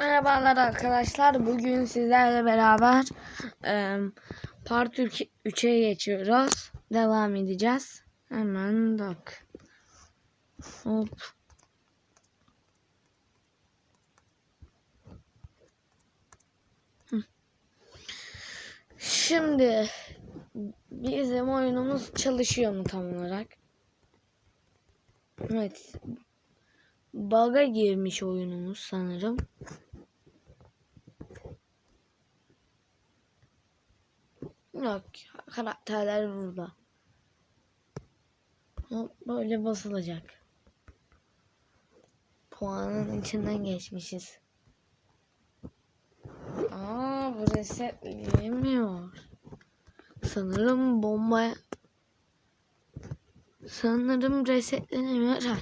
Merhabalar arkadaşlar. Bugün sizlerle beraber e, Part 3'e geçiyoruz. Devam edeceğiz. Hemen bak. Hop. Şimdi bizim oyunumuz çalışıyor mu tam olarak? Evet. Bug'a girmiş oyunumuz sanırım. Yok karakterler burada. Böyle basılacak. Puanın içinden geçmişiz. Aa bu resetleyemiyor. Sanırım bomba Sanırım resetlenemiyor. Ha,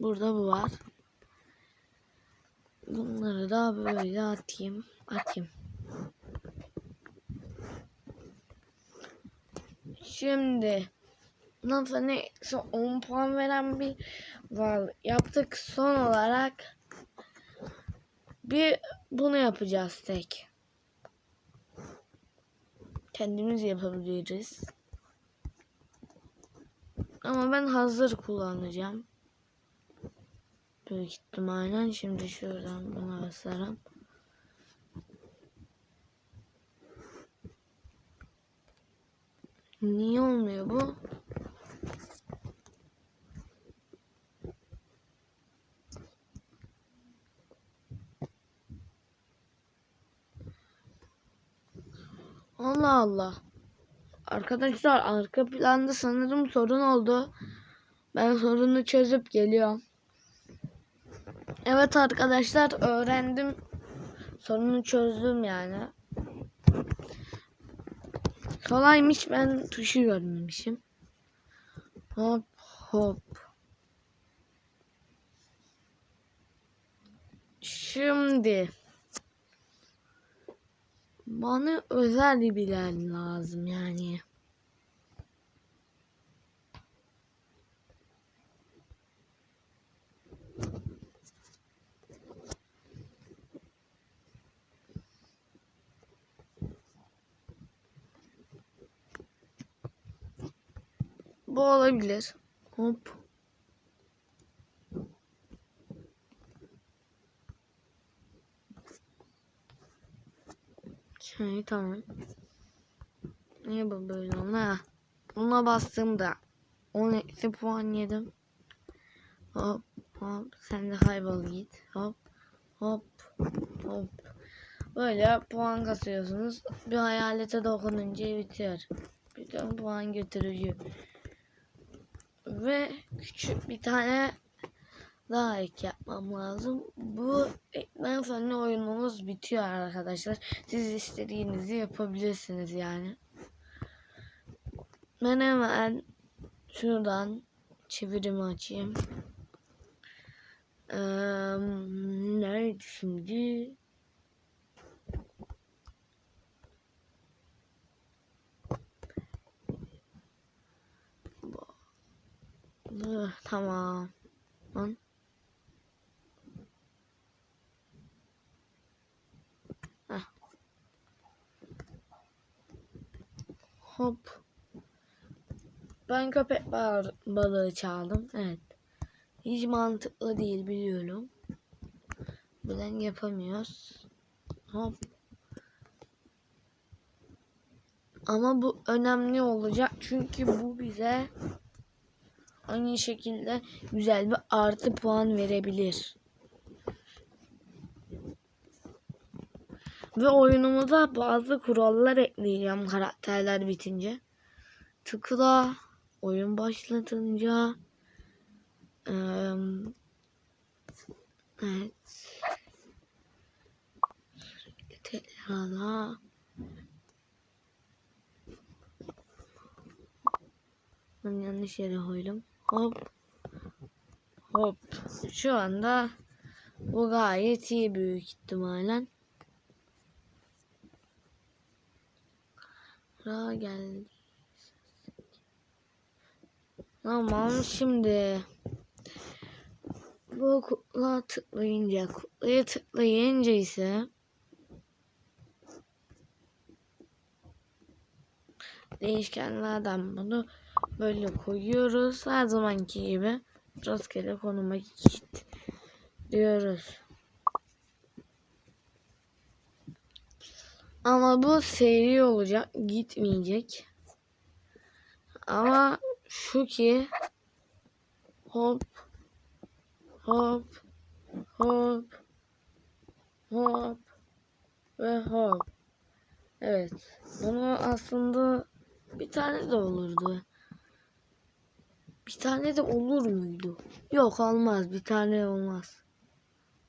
burada bu var. Bunları da böyle atayım. Atayım. Şimdi nasıl neyse 10 puan veren bir var yaptık. Son olarak bir bunu yapacağız tek. Kendimiz yapabiliriz. Ama ben hazır kullanacağım. Büyük ihtimalle şimdi şuradan buna basarım. Niye olmuyor bu? Allah Allah. Arkadaşlar arka planda sanırım sorun oldu. Ben sorunu çözüp geliyorum. Evet arkadaşlar öğrendim. Sorunu çözdüm yani. Kolaymış ben tuşu görmemişim. Hop hop. Şimdi bana özel bir bilen lazım yani. Bu olabilir. Hop. Şey tamam. Niye bu böyle oldu? Ha. Buna bastığımda 10 eksi puan yedim. Hop hop sen de kaybol git. Hop hop hop. Böyle puan kasıyorsunuz. Bir hayalete dokununca bitiyor. Bütün puan götürücü. Ve küçük bir tane daha ek yapmam lazım. Bu ekten sonra oyunumuz bitiyor arkadaşlar. Siz istediğinizi yapabilirsiniz yani. Ben hemen şuradan çevirimi açayım. Ee, nerede şimdi? Tamam. Lan. Hop. Ben köpek bal- balığı çaldım. Evet. Hiç mantıklı değil biliyorum. Buradan yapamıyoruz. Hop. Ama bu önemli olacak çünkü bu bize aynı şekilde güzel bir artı puan verebilir. Ve oyunumuza bazı kurallar ekleyeceğim karakterler bitince. Tıkla oyun başlatınca eee, evet tekrarla ben yanlış yere koydum. Hop. Hop. Şu anda bu gayet iyi büyük ihtimalen. Ra geldi. Tamam şimdi bu kutla tıklayınca, kutlaya tıklayınca ise değişkenlerden bunu böyle koyuyoruz. Her zamanki gibi rastgele konuma git diyoruz. Ama bu seri olacak. Gitmeyecek. Ama şu ki hop hop hop hop ve hop. Evet. Bunu aslında bir tane de olurdu. Bir tane de olur muydu? Yok olmaz. Bir tane olmaz.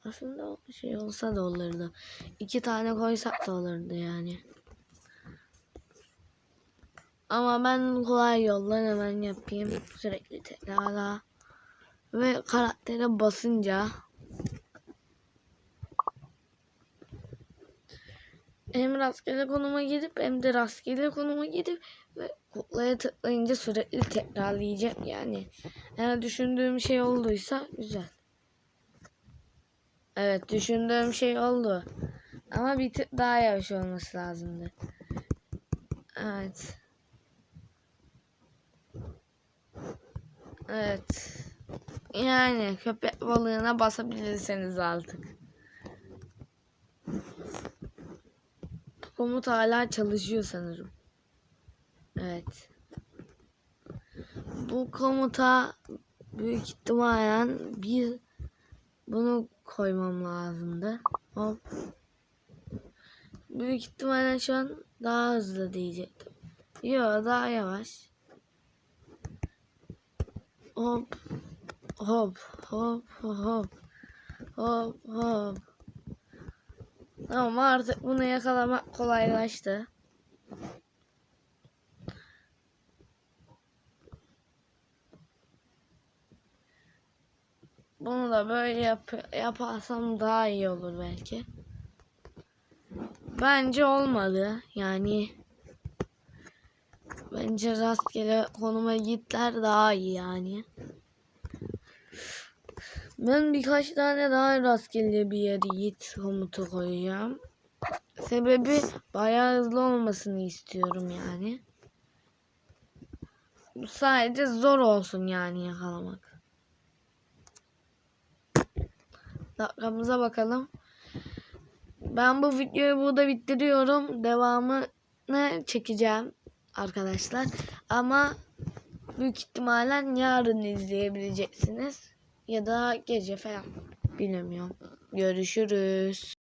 Aslında şey olsa da olurdu. İki tane koysak da olurdu yani. Ama ben kolay yoldan hemen yapayım. Sürekli tekrarla. Ve karaktere basınca hem rastgele konuma gidip hem de rastgele konuma gidip ve kutlaya tıklayınca sürekli tekrarlayacağım yani. Eğer düşündüğüm şey olduysa güzel. Evet düşündüğüm şey oldu. Ama bir tık daha yavaş olması lazımdı. Evet. Evet. Yani köpek balığına basabilirsiniz artık. Komut hala çalışıyor sanırım. Evet. Bu komuta büyük ihtimalle bir bunu koymam lazımdı. Hop. Büyük ihtimalle şu an daha hızlı diyecektim. Yok daha yavaş. Hop. Hop. Hop. Hop. Hop. Hop. Tamam artık bunu yakalamak kolaylaştı. Bunu böyle yap yaparsam daha iyi olur belki. Bence olmadı. Yani bence rastgele konuma gitler daha iyi yani. Ben birkaç tane daha rastgele bir yere git komutu koyacağım. Sebebi bayağı hızlı olmasını istiyorum yani. Sadece zor olsun yani yakalamak. Dakikamıza bakalım. Ben bu videoyu burada bitiriyorum. Devamını çekeceğim arkadaşlar. Ama büyük ihtimalle yarın izleyebileceksiniz. Ya da gece falan. Bilemiyorum. Görüşürüz.